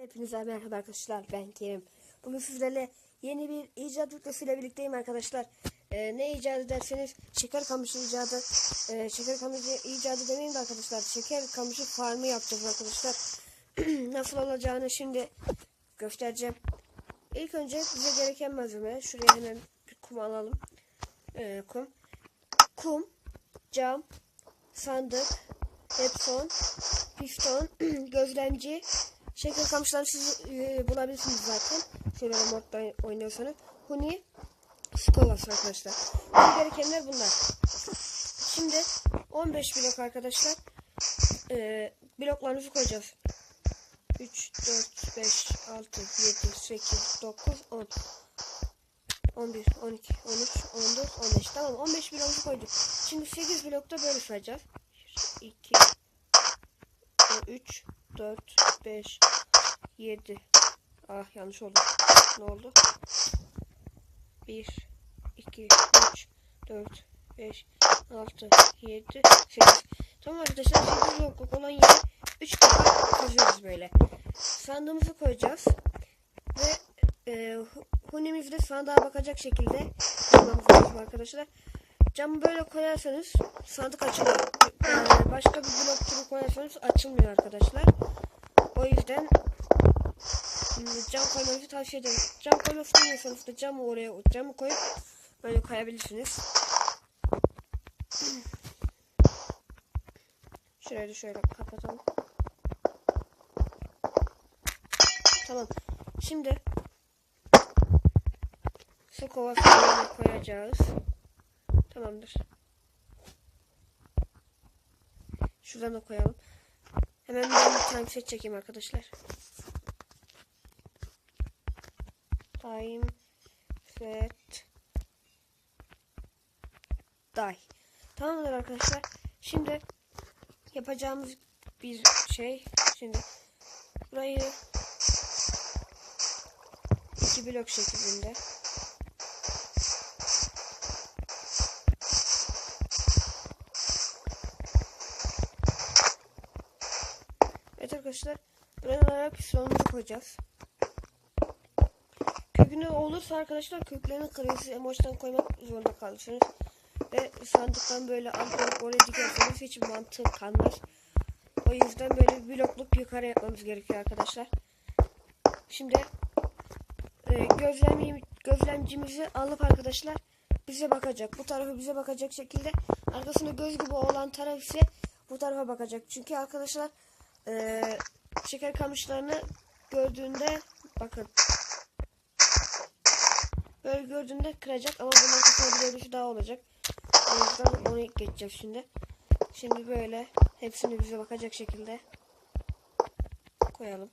Hepinize merhaba arkadaşlar ben Kerim. Bugün sizlerle yeni bir icat videosuyla birlikteyim arkadaşlar. Ee, ne icat ederseniz şeker kamışı icadı. Ee, şeker kamışı icadı demeyin de arkadaşlar. Şeker kamışı farmı yapacağız arkadaşlar. Nasıl olacağını şimdi göstereceğim. İlk önce bize gereken malzeme. Şuraya hemen bir kum alalım. Ee, kum. Kum, cam, sandık, Epson, piston, gözlemci, şeker kamışları siz e, bulabilirsiniz zaten. Şöyle modda oynuyorsanız. Huni, skolası arkadaşlar. Gerekenler bunlar. Şimdi 15 blok arkadaşlar. E, bloklarımızı koyacağız. 3, 4, 5, 6, 7, 8, 9, 10. 11, 12, 13, 14, 15. Tamam 15 bloğumuzu koyduk. Şimdi 8 blokta böyle sayacağız. 1, 2, 3, 4, 5, 7. Ah yanlış oldu. Ne oldu? 1, 2, 3, 4, 5, 6, 7, 8. Tamam arkadaşlar 8 blokluk olan yere 3 defa kazıyoruz böyle. Sandığımızı koyacağız. Ve e, hu- hunimizi sandığa bakacak şekilde lazım arkadaşlar. Camı böyle koyarsanız sandık açılıyor. Yani başka bir blok türü koyarsanız açılmıyor arkadaşlar. O yüzden cam koymanızı tavsiye ederim. Cam koymak istemiyorsanız da camı oraya camı koyup böyle koyabilirsiniz. Şurayı da şöyle kapatalım. Tamam. Şimdi su kovasını koyacağız. Tamamdır. Şuradan da koyalım. Hemen bir time set çekeyim arkadaşlar. Time set die. Tamamdır arkadaşlar. Şimdi yapacağımız bir şey. Şimdi burayı iki blok şeklinde arkadaşlar. Buralara pistonumuzu koyacağız. Kökünü olursa arkadaşlar köklerini kırıyorsunuz. Emoçtan koymak zorunda kalırsınız. Ve sandıktan böyle alıp oraya dikerseniz hiç mantığı kalmaz. O yüzden böyle blokluk yukarı yapmamız gerekiyor arkadaşlar. Şimdi e, gözlem, gözlemcimizi alıp arkadaşlar bize bakacak. Bu tarafı bize bakacak şekilde arkasında göz gibi olan taraf ise bu tarafa bakacak. Çünkü arkadaşlar e, şeker kamışlarını gördüğünde bakın böyle gördüğünde kıracak ama bunun arkasında bir daha olacak. O yüzden onu geçeceğiz şimdi. Şimdi böyle hepsini bize bakacak şekilde koyalım.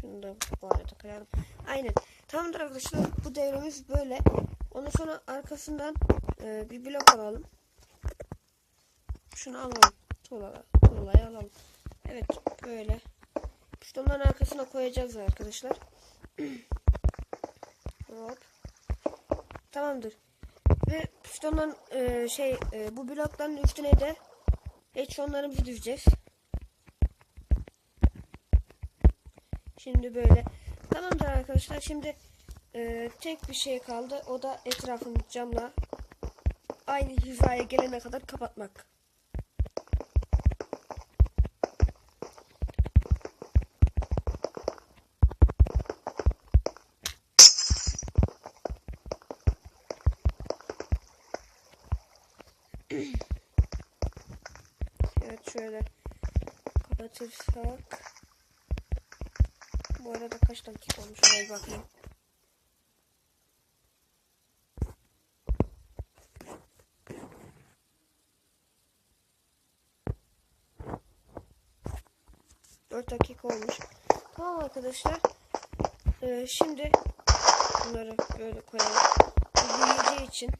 Şunu da bu arada koyalım. Aynen. Tamamdır arkadaşlar. Bu devremiz böyle. Ondan sonra arkasından e, bir blok alalım. Şunu alalım. Tuğla, tuğlayı alalım. Evet böyle. Pistonların arkasına koyacağız arkadaşlar. Hop. Tamamdır. Ve pistonların e, şey e, bu blokların üstüne de eşyonlarımızı dizeceğiz. Şimdi böyle. Tamamdır arkadaşlar. Şimdi e, tek bir şey kaldı. O da etrafını camla aynı hizaya gelene kadar kapatmak. Evet şöyle kapatırsak bu arada kaç dakika olmuş bir bakayım. Dört dakika olmuş. Tamam arkadaşlar. Ee, şimdi bunları böyle koyalım. Büyüyeceği için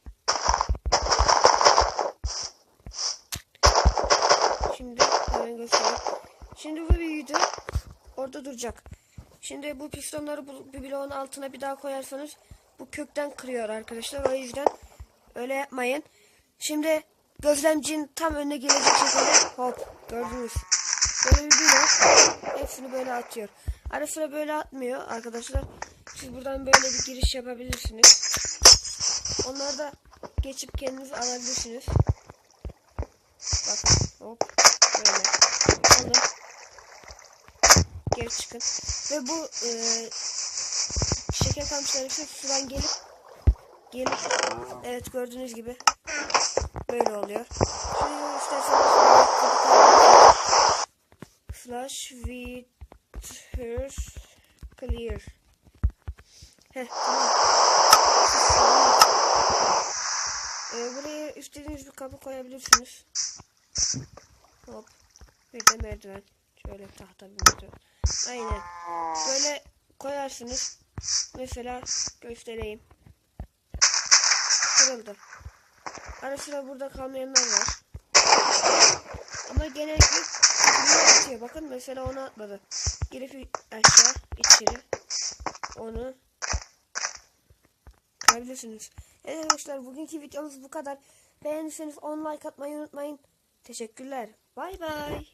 Şimdi hemen göstereyim. Şimdi bu büyüdü. Orada duracak. Şimdi bu pistonları bu, bloğun altına bir daha koyarsanız bu kökten kırıyor arkadaşlar. O yüzden öyle yapmayın. Şimdi gözlemcinin tam önüne gelecek şekilde hop gördünüz. Böyle bir video hepsini böyle atıyor. Ara sıra böyle atmıyor arkadaşlar. Siz buradan böyle bir giriş yapabilirsiniz. Onları da geçip kendiniz alabilirsiniz. Bak hop böyle. Alın. Geri çıkın. Ve bu e, şeker kamışları ise sudan gelip gelip evet gördüğünüz gibi böyle oluyor. Şimdi isterseniz flash with clear. Heh. Ee, buraya istediğiniz bir kapı koyabilirsiniz. Hop. Bir de merdiven. Şöyle tahta merdiven. Aynen. Böyle koyarsınız. Mesela göstereyim. Kırıldı. Ara sıra burada kalmayanlar var. Ama genellikle atıyor. Bakın mesela onu atmadı. Girip aşağı içeri. Onu kırabilirsiniz. Evet arkadaşlar bugünkü videomuz bu kadar. Beğendiyseniz 10 like atmayı unutmayın. Teşekkürler. Bay bay.